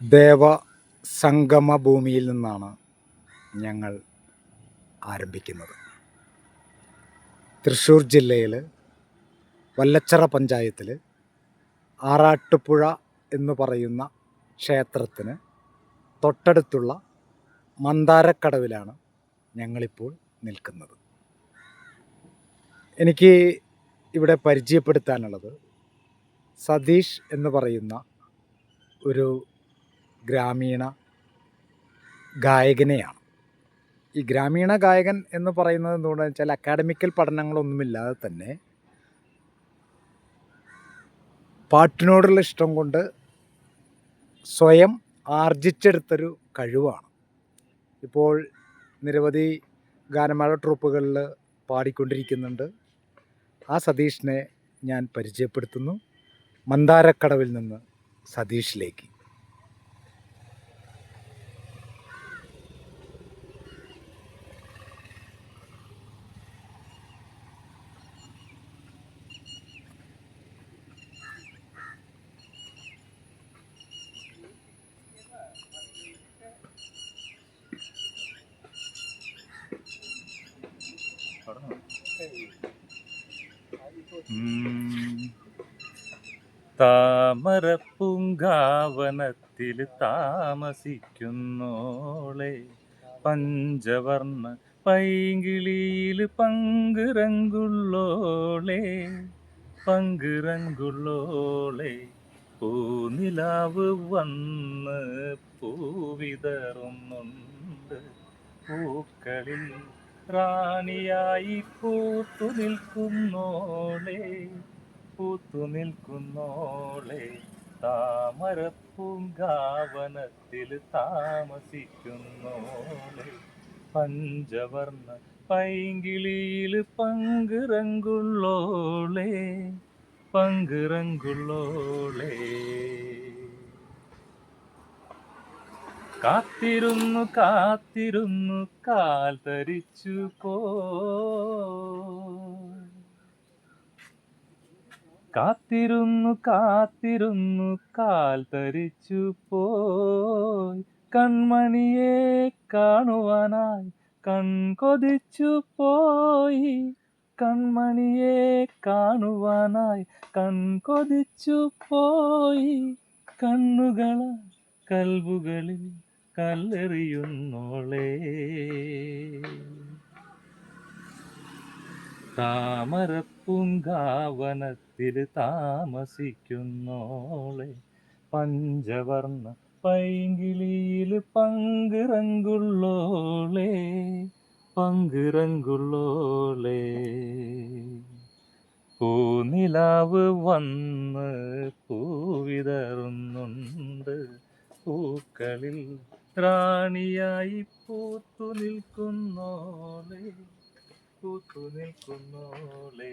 ദേവ സംഗമ ഭൂമിയിൽ നിന്നാണ് ഞങ്ങൾ ആരംഭിക്കുന്നത്. തൃശ്ശൂർ ജില്ലയിൽ വല്ലച്ചറ പഞ്ചായത്തിൽ ആറാട്ടുപുഴ എന്ന് പറയുന്ന ക്ഷേത്രത്തിന് തൊട്ടടുത്തുള്ള മന്ദാരക്കടവിലാണ് ഞങ്ങളിപ്പോൾ നിൽക്കുന്നത്. എനിക്ക് ഇവിടെ പരിചയപ്പെടുത്താനുള്ളത് സതീഷ് എന്ന് പറയുന്ന ഒരു ഗ്രാമീണ ഗായകനെയാണ്. ഈ ഗ്രാമീണ ഗായകൻ എന്ന് പറയുന്നത് എന്തുകൊണ്ടാണെന്ന് വെച്ചാൽ അക്കാഡമിക്കൽ പഠനങ്ങളൊന്നുമില്ലാതെ തന്നെ പാട്ടിനോടുള്ള ഇഷ്ടം കൊണ്ട് സ്വയം ആർജിച്ചെടുത്തൊരു കഴിവാണ്. ഇപ്പോൾ നിരവധി ഗാനമേള ട്രൂപ്പുകളിൽ പാടിക്കൊണ്ടിരിക്കുന്നുണ്ട്. ആ സതീഷിനെ ഞാൻ പരിചയപ്പെടുത്തുന്നു. മന്ദാരക്കടവിൽ നിന്ന് സതീഷിലേക്ക്. താമരപ്പൂങ്കാവനത്തിൽ താമസിക്കുന്നോളെ പഞ്ചവർണ പൈങ്കിളിയിൽ പങ്കുരങ്കുള്ളോളെ പങ്കുരങ്കുള്ളോളെ പൂനിലാവ് വന്ന് പൂവിതറുന്നുണ്ട് പൂക്കളിൽ റാണിയായി പൂത്തു നിൽക്കുന്നോളെ പൂത്തു നിൽക്കുന്നോളെ. താമരപ്പൂങ്കാവനത്തിൽ താമസിക്കുന്നോളെ. പഞ്ചവർണ പൈങ്കിളിയിൽ പങ്കുറങ്കുള്ളോളെ പങ്കുറങ്കുള്ളോളെ. കാത്തിരുന്നു കാത്തിരുന്നു കാൽ തരിച്ചു പോ. കാത്തിരുന്നു കാത്തിരുന്നു കാൽ തരിച്ചു പോയി. കൺമണിയെ കാണുവാനായി കൺകൊതിച്ചു പോയി. കൺമണിയെ കാണുവാനായി കൺകൊതിച്ചു പോയി. കണ്ണുകള കൽവുകളിൽ കല്ലെറിയുന്നോളേ. താമരപ്പൂങ്കാവനത്തിൽ താമസിക്കുന്നോളെ. പഞ്ചവർണ പൈങ്കിളിയിൽ പങ്കിറങ്കുള്ളോളെ. പങ്കിറങ്കുള്ളോളെ. പൂനിലാവ് വന്ന് പൂവിതറുന്നുണ്ട്. പൂക്കളിൽ റാണിയായി പൂത്തു നിൽക്കുന്നോളെ പൂത്തു നിൽക്കുന്നോളെ.